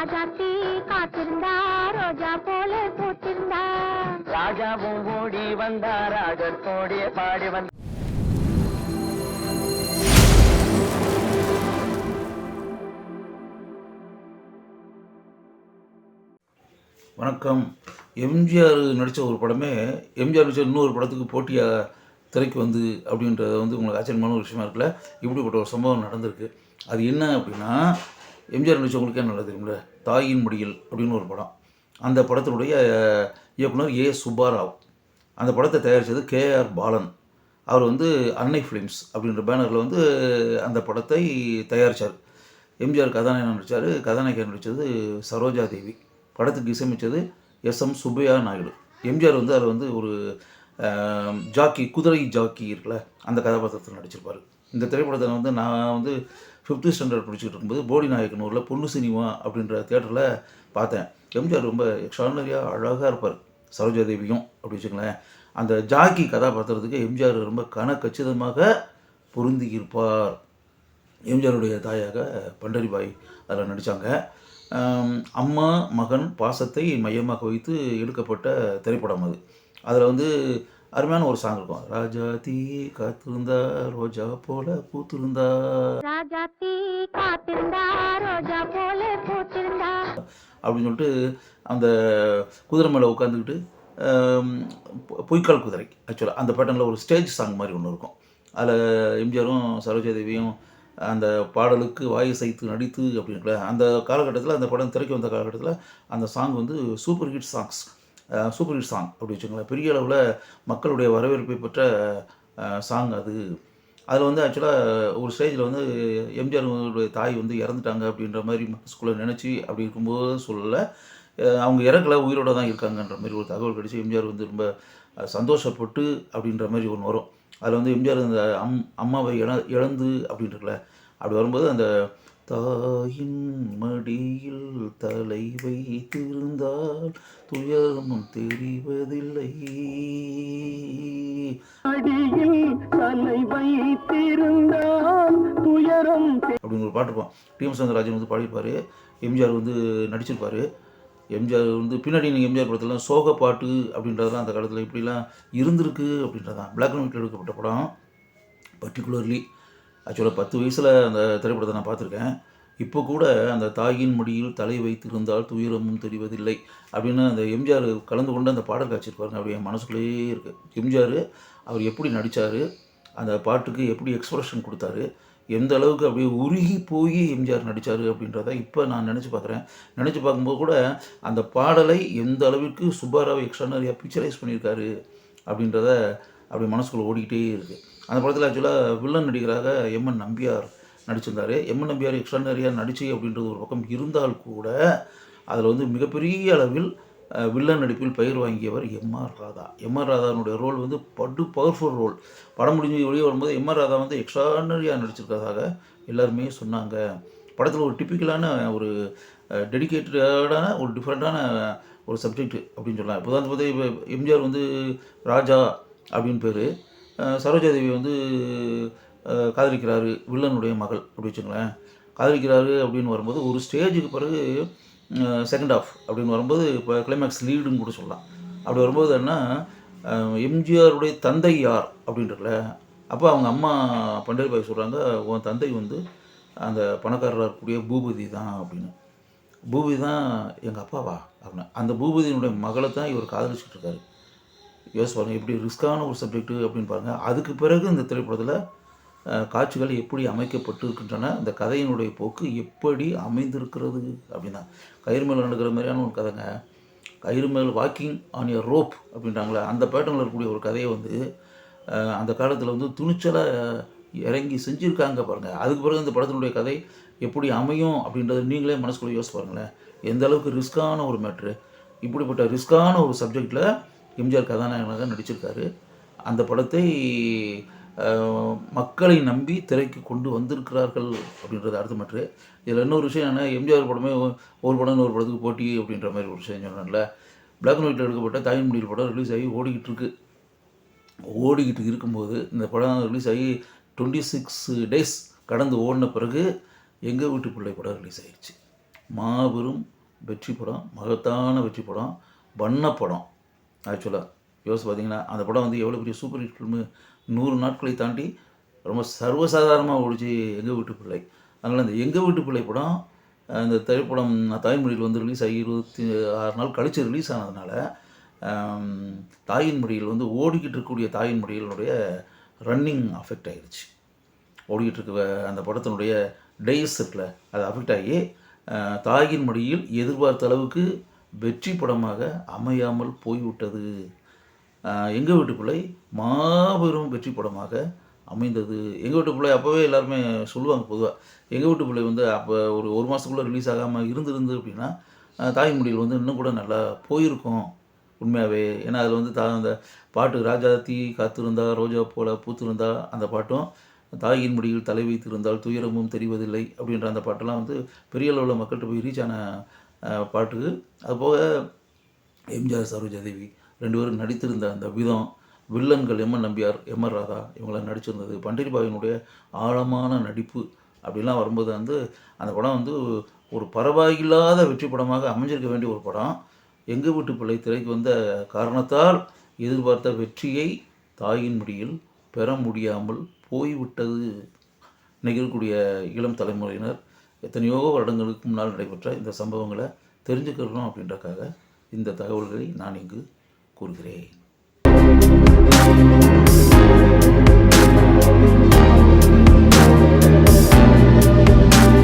ராஜாத்தி காத்திருந்தா ரோஜா போல பூத்திருந்தா. ராஜாவும் ஓடி வந்தா ராஜத்தோடைய பாடி வந்த வணக்கம். எம்ஜிஆர் நடித்த ஒரு படமே எம்ஜிஆர் நடித்த இன்னொரு படத்துக்கு போட்டியாக திரைக்கு வந்து அப்படின்றது வந்து உங்களுக்கு ஆச்சரியமான ஒரு விஷயமா இருக்குல்ல? இப்படிப்பட்ட ஒரு சம்பவம் நடந்திருக்கு. அது என்ன அப்படின்னா எம்ஜிஆர் நடித்தவங்களுக்கே நல்லா தெரியும்ல? தாயின் முடியில் அப்படின்னு ஒரு படம். அந்த படத்தினுடைய இயக்குனர் ஏ. சுப்பாராவ். அந்த படத்தை தயாரித்தது கேஆர் பாலன். அவர் வந்து அன்னை ஃபிலிம்ஸ் அப்படின்ற பேனரில் வந்து அந்த படத்தை தயாரித்தார் எம்ஜிஆர் கதாநாயகன் நடித்தார் கதாநாயகன் நடித்தது சரோஜா தேவி. படத்துக்கு இசையமைச்சது எஸ். எம். சுப்பையா நாயுடு. எம்ஜிஆர் வந்து அதில் வந்து ஒரு ஜாக்கி குதிரை ஜாக்கி இருக்குல்ல அந்த கதாபாத்திரத்தில் நடிச்சிருப்பார். இந்த திரைப்படத்தில் வந்து நான் வந்து ஃபிஃப்த்து ஸ்டாண்டர்ட் படிச்சுட்டு இருக்கும்போது போடி நாயக்கனூரில் பொண்ணு சினிமா அப்படின்ற தேட்டரில் பார்த்தேன். எம்ஜிஆர் ரொம்ப எக்ஸ்ட்ரானரியாக அழகாக இருப்பார். சரோஜா தேவியும் அப்படி வச்சுங்களேன் அந்த ஜாக்கி கதாபாத்திரத்துக்கு எம்ஜிஆர் ரொம்ப கன கச்சிதமாக பொருந்தி இருப்பார். எம்ஜிஆருடைய தாயாக பண்டரிபாய் அதில் நடித்தாங்க அம்மா மகன் பாசத்தை மையமாக வைத்து எடுக்கப்பட்ட திரைப்படம் அது. அதில் வந்து அருமையான ஒரு சாங் இருக்கும். ராஜா தீ காத்திருந்தா ரோஜா போல பூத்திருந்தா. ராஜாத்தி காத்திருந்தா ரோஜா போல பூத்திருந்தா. அப்படின்னு சொல்லிட்டு அந்த குதிரை மேலே உட்காந்துக்கிட்டு பொய்க்கால் குதிரை ஆக்சுவலாக அந்த பேட்டர்னில் ஒரு ஸ்டேஜ் சாங் மாதிரி ஒன்று இருக்கும். அதில் எம்ஜிஆரும் சரோஜா தேவியும் அந்த பாடலுக்கு வாய் சைத்து நடித்து அப்படின்ற அந்த காலகட்டத்தில் அந்த படம் திரைக்கு வந்த காலகட்டத்தில் அந்த சாங் வந்து super hit songs super hit song அப்படி வச்சுக்கோங்களேன். பெரிய அளவில் மக்களுடைய வரவேற்பை பெற்ற சாங் அது. அதில் வந்து ஆக்சுவலாக ஒரு ஸ்டேஜில் வந்து எம்ஜிஆருடைய தாய் வந்து இறந்துட்டாங்க அப்படின்ற மாதிரி மனசுக்குள்ளே நினச்சி அப்படி இருக்கும்போது சொல்லலை. அவங்க இறக்கலை உயிரோட தான் இருக்காங்கன்ற மாதிரி ஒரு தகவல் கிடச்சி எம்ஜிஆர் வந்து ரொம்ப சந்தோஷப்பட்டு அப்படின்ற மாதிரி ஒன்று வரும். அதில் வந்து எம்ஜிஆர் அந்த அம் அம்மாவை இழ இழந்து அப்படின்றக்கல அப்படி வரும்போது அந்த தாயின் மடியில் தலை வைத்திருந்தால் துயரமும் தெரிவதில்லை. அடியில் தலை வைத்திருந்தால் துயரம் அப்படின்னு ஒரு பாட்டு இருப்போம் டிஎம் சவுந்தரராஜன் வந்து பாடியிருப்பார். எம்ஜிஆர் வந்து நடிச்சிருப்பார். எம்ஜிஆர் வந்து பின்னாடி நீங்கள் எம்ஜிஆர் படத்துலலாம் சோக பாட்டு அப்படின்றதெல்லாம் அந்த காலத்தில் இப்படிலாம் இருந்திருக்கு அப்படின்றதான். பிளாக் அண்ட் ஒயிட்டில் எடுக்கப்பட்ட படம் பர்டிகுலர்லி ஆக்சுவலாக பத்து வயசில் அந்த திரைப்படத்தை நான் பார்த்துருக்கேன். இப்போ கூட அந்த தாயின் முடியில் தலை வைத்திருந்தால் துயரமும் தெரிவதில்லை அப்படின்னு அந்த எம்ஜிஆர் கலந்து கொண்டு அந்த பாடல் காட்சியிருப்பாருங்க அப்படியே என் மனசுக்குள்ளேயே இருக்குது எம்ஜிஆர் அவர் எப்படி நடித்தார் அந்த பாட்டுக்கு எப்படி எக்ஸ்பிரஷன் கொடுத்தாரு எந்த அளவுக்கு அப்படியே உருகி போய் எம்ஜிஆர் நடித்தார் அப்படின்றத இப்போ நான் நினச்சி பார்க்குறேன். நினச்சி பார்க்கும்போது கூட அந்த பாடலை எந்த அளவிற்கு சுப்பாராவை எக்ஸ்ட்ரானரியாக பிக்சரைஸ் பண்ணியிருக்காரு அப்படின்றத அப்படி மனசுக்குள்ளே ஓடிக்கிட்டே இருக்குது அந்த படத்தில் ஆக்சுவலாக வில்லன் நடிகராக எம்என் நம்பியார் நடிச்சிருந்தார். எம்என் நம்பியார் எக்ஸ்ட்ரானரியாக நடிச்சு அப்படின்றது ஒரு பக்கம் இருந்தால் கூட அதில் வந்து மிகப்பெரிய அளவில் வில்லன் நடிப்பில் பயிர் வாங்கியவர் M R Radha. M R ராதானுடைய role வந்து படு பவர்ஃபுல் ரோல் படம் முடிஞ்சு வெளியே வரும்போது எம்ஆர் ராதா வந்து எக்ஸ்ட்ரானரியாக நடிச்சிருக்கிறதாக எல்லாருமே சொன்னாங்க. படத்தில் ஒரு டிப்பிக்கலான ஒரு டெடிக்கேட்டடான ஒரு டிஃப்ரெண்ட்டான ஒரு சப்ஜெக்ட் அப்படின்னு சொல்லலாம். இப்போ வந்து இப்போ எம்ஜிஆர் வந்து ராஜா அப்படின்னு பேர். சரோஜாதேவி வந்து காதலிக்கிறாரு வில்லனுடைய மகள் அப்படி வச்சுங்களேன் காதலிக்கிறாரு அப்படின்னு வரும்போது ஒரு ஸ்டேஜுக்கு பிறகு செகண்ட் ஆஃப் அப்படின்னு வரும்போது இப்போ கிளைமேக்ஸ் லீடுன்னு கூட சொல்லலாம். அப்படி வரும்போது என்ன எம்ஜிஆருடைய தந்தை யார் அப்படின்றல அப்போ அவங்க அம்மா பண்டரிபாய் சொல்கிறாங்க உன் தந்தை வந்து அந்த பணக்காரராக இருக்கக்கூடிய பூபதி தான் அப்படின்னு. பூபதி தான் எங்கள் அப்பாவா அப்படின்னு. அந்த பூபதியினுடைய மகளை தான் இவர் காதலிச்சுட்டு இருக்காரு. யோசிச்சு பாருங்கள் எப்படி ரிஸ்க்கான ஒரு சப்ஜெக்ட்டு அப்படின்னு பாருங்கள் அதுக்கு பிறகு இந்த திரைப்படத்தில் காட்சிகள் எப்படி அமைக்கப்பட்டு இருக்கின்றன இந்த கதையினுடைய போக்கு எப்படி அமைந்திருக்கிறது அப்படின்னா கயிறு மேலே நடக்கிற மாதிரியான ஒரு கதைங்க. கயிறு மேல் வாக்கிங் ஆன் எ ரோப் அப்படின்றாங்களே அந்த பேட்டர்னில் இருக்கக்கூடிய ஒரு கதையை வந்து அந்த காலத்தில் வந்து துணிச்சலாக இறங்கி செஞ்சுருக்காங்க பாருங்கள் அதுக்கு பிறகு இந்த படத்தினுடைய கதை எப்படி அமையும் அப்படின்றத நீங்களே மனசுக்குள்ளே யோசிச்சு பாருங்களேன். எந்த அளவுக்கு ரிஸ்க்கான ஒரு மேட்ரு இப்படிப்பட்ட ரிஸ்க்கான ஒரு சப்ஜெக்டில் எம்ஜிஆர் கதாநாயகனாக நடிச்சிருக்காரு. அந்த படத்தை மக்களை நம்பி திரைக்கு கொண்டு வந்திருக்கிறார்கள் அப்படின்றது அர்த்தமற்று இதில் இன்னொரு விஷயம் என்ன எம்ஜிஆர் படமே ஒரு படம் ஒரு படத்துக்கு போட்டி அப்படின்ற மாதிரி ஒரு விஷயம் சொன்னேன்ல பிளாக் அண்ட் ஒயிட்டில் எடுக்கப்பட்ட தாய்மொழியில் முடியல் படம் ரிலீஸ் ஆகி ஓடிக்கிட்டு இருக்கு ஓடிக்கிட்டு இருக்கும்போது இந்த படம் ரிலீஸ் ஆகி டுவெண்ட்டி சிக்ஸ் டேஸ் கடந்து ஓடின பிறகு எங்கள் வீட்டு பிள்ளை படம் ரிலீஸ் ஆகிடுச்சு மாபெரும் வெற்றி படம் மகத்தான வெற்றி படம் வண்ண படம். ஆக்சுவலாக யோசிச்சு பார்த்தீங்கன்னா அந்த படம் வந்து எவ்வளோ பெரிய சூப்பர் ஹிட் ஃபில்மு நூறு நாட்களை தாண்டி ரொம்ப சர்வசாதாரணமாக ஓடிச்சு எங்கள் வீட்டு பிள்ளை. அதனால் அந்த எங்கள் வீட்டு பிள்ளை படம் அந்த திரைப்படம் தாய்மொழியில் வந்து ரிலீஸ் ஆகி இருபத்தி ஆறு நாள் கழித்து ரிலீஸ் ஆனதுனால தாயின் மொழியில் வந்து ஓடிக்கிட்டு இருக்கக்கூடிய தாயின் மொழியினுடைய ரன்னிங் அஃபெக்ட் ஆகிடுச்சு ஓடிக்கிட்டு இருக்க அந்த படத்தினுடைய டேஸ் இருக்குல்ல அது அஃபெக்ட் ஆகி தாயின் மொழியில் எதிர்பார்த்த அளவுக்கு வெற்றி படமாக அமையாமல் போய்விட்டது. எங்கள் வீட்டு பிள்ளை மாபெரும் வெற்றி படமாக அமைந்தது. எங்கள் வீட்டு பிள்ளை அப்போவே எல்லாருமே சொல்லுவாங்க பொதுவாக எங்கள் வீட்டு பிள்ளை வந்து அப்போ ஒரு ஒரு மாதத்துக்குள்ளே ரிலீஸ் ஆகாமல் இருந்திருந்து அப்படின்னா அஹ், தாய்மொழியில் வந்து இன்னும் கூட நல்லா போயிருக்கும் உண்மையாகவே ஏன்னா அதில் வந்து தா அந்த பாட்டு ராஜா தீ காத்திருந்தா ரோஜா போல பூத்திருந்தா அந்த பாட்டும் தாயின் முடியில் தலை வைத்திருந்தால் துயரமும் தெரிவதில்லை அப்படின்ற அந்த பாட்டெல்லாம் வந்து பெரிய அளவில் மக்கள்கிட்ட போய் ரீச் ஆன பாட்டுக்கு பாட்டு அதுபோக எம்ஜிஆர் சரோஜாதேவி ரெண்டு பேரும் நடித்திருந்த அந்த விதம் வில்லன்கள் M N Nambiar M R Radha இவங்களாம் நடிச்சிருந்தது. பண்டிரிபாயினுடைய ஆழமான நடிப்பு அப்படிலாம் வரும்போது வந்து அந்த படம் வந்து ஒரு பரவாயில்லாத வெற்றி படமாக அமைஞ்சிருக்க வேண்டிய ஒரு படம். எங்கள் வீட்டு பிள்ளை திரைக்கு வந்த காரணத்தால் எதிர்பார்த்த வெற்றியை தாயின் முடியில் பெற முடியாமல் போய்விட்டது. நிகழக்கூடிய இளம் தலைமுறையினர் எத்தனையோ வருடங்களுக்கு முன்னால் நடைபெற்ற இந்த சம்பவங்களை தெரிஞ்சுக்கிறோம் அப்படின்றக்காக இந்த தகவல்களை நான் இங்கு கூறுகிறேன்.